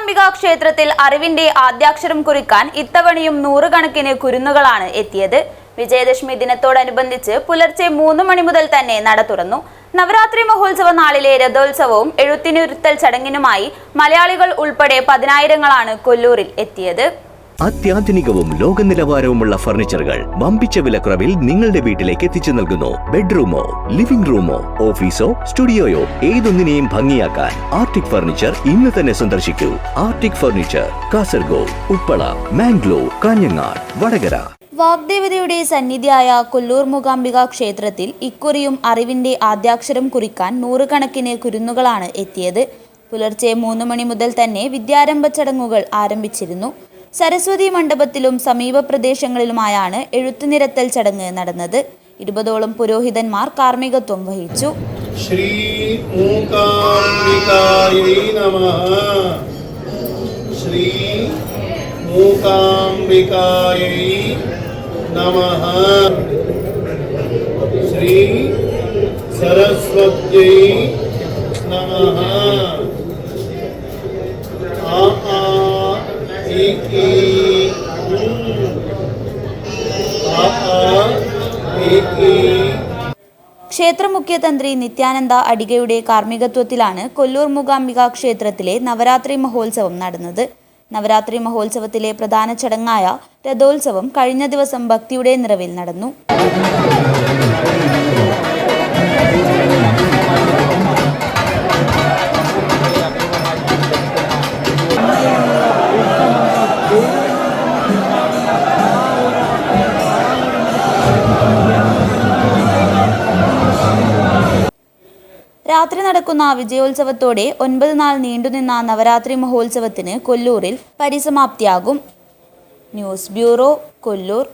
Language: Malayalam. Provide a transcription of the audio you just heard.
മൂകാംബിക ക്ഷേത്രത്തിൽ അറിവിന്റെ ആദ്യാക്ഷരം കുറിക്കാൻ ഇത്തവണയും നൂറുകണക്കിന് കുരുന്നുകളാണ് എത്തിയത്. വിജയദശമി ദിനത്തോടനുബന്ധിച്ച് പുലർച്ചെ മൂന്ന് മണി മുതൽ തന്നെ നട തുറന്നു. നവരാത്രി മഹോത്സവ നാളിലെ രഥോത്സവവും എഴുത്തിനിരുത്തൽ ചടങ്ങിനുമായി മലയാളികൾ ഉൾപ്പെടെ പതിനായിരങ്ങളാണ് കൊല്ലൂരിൽ എത്തിയത്. അത്യാധുനികവും ലോക നിലവാരവുമുള്ള ഫർണിച്ചറുകൾ വമ്പിച്ച വിലക്കുറവിൽ നിങ്ങളുടെ വീട്ടിലേക്ക് എത്തിച്ചു നൽകുന്നു. ബെഡ്റൂമോ ലിവിംഗ് റൂമോ ഓഫീസോ സ്റ്റുഡിയോയോ ഏതൊന്നിനെയും ഭംഗിയാക്കാൻ ആർട്ടിക് ഫർണിച്ചർ ഇന്ന് തന്നെ സന്ദർശിക്കൂ. Arctic furniture Kasaragod Uppala Mangalore Kanhangad Vadakara. വാഗ്ദേവതയുടെ സന്നിധിയായ കൊല്ലൂർ മൂകാംബിക ക്ഷേത്രത്തിൽ ഇക്കുറിയും അറിവിന്റെ ആദ്യാക്ഷരം കുറിക്കാൻ നൂറുകണക്കിന് കുരുന്നുകളാണ് എത്തിയത്. പുലർച്ചെ മൂന്ന് മണി മുതൽ തന്നെ വിദ്യാരംഭ ചടങ്ങുകൾ ആരംഭിച്ചിരുന്നു. സരസ്വതി മണ്ഡപത്തിലും സമീപ പ്രദേശങ്ങളിലുമായാണ് എഴുത്തുനിരത്തൽ ചടങ്ങ് നടന്നത്. ഇരുപതോളം പുരോഹിതന്മാർ കാർമ്മികത്വം വഹിച്ചു. ശ്രീ ശ്രീ ശ്രീ സരസ്വത്യൈ നമ. ki ക്ഷേത്ര മുഖ്യതന്ത്രി നിത്യാനന്ദ അടികയുടെ കാർമ്മികത്വത്തിലാണ് കൊല്ലൂർ മുഖാംബിക ക്ഷേത്രത്തിലെ നവരാത്രി മഹോത്സവം നടന്നത്. നവരാത്രി മഹോത്സവത്തിലെ പ്രധാന ചടങ്ങായ രഥോത്സവം കഴിഞ്ഞ ദിവസം ഭക്തിയുടെ നിറവിൽ നടന്നു. രാത്രി നടക്കുന്ന വിജയോത്സവത്തോടെ ഒൻപത് നാൾ നീണ്ടുനിന്ന നവരാത്രി മഹോത്സവത്തിന് കൊല്ലൂരിൽ പരിസമാപ്തിയാകും. News bureau Kollur.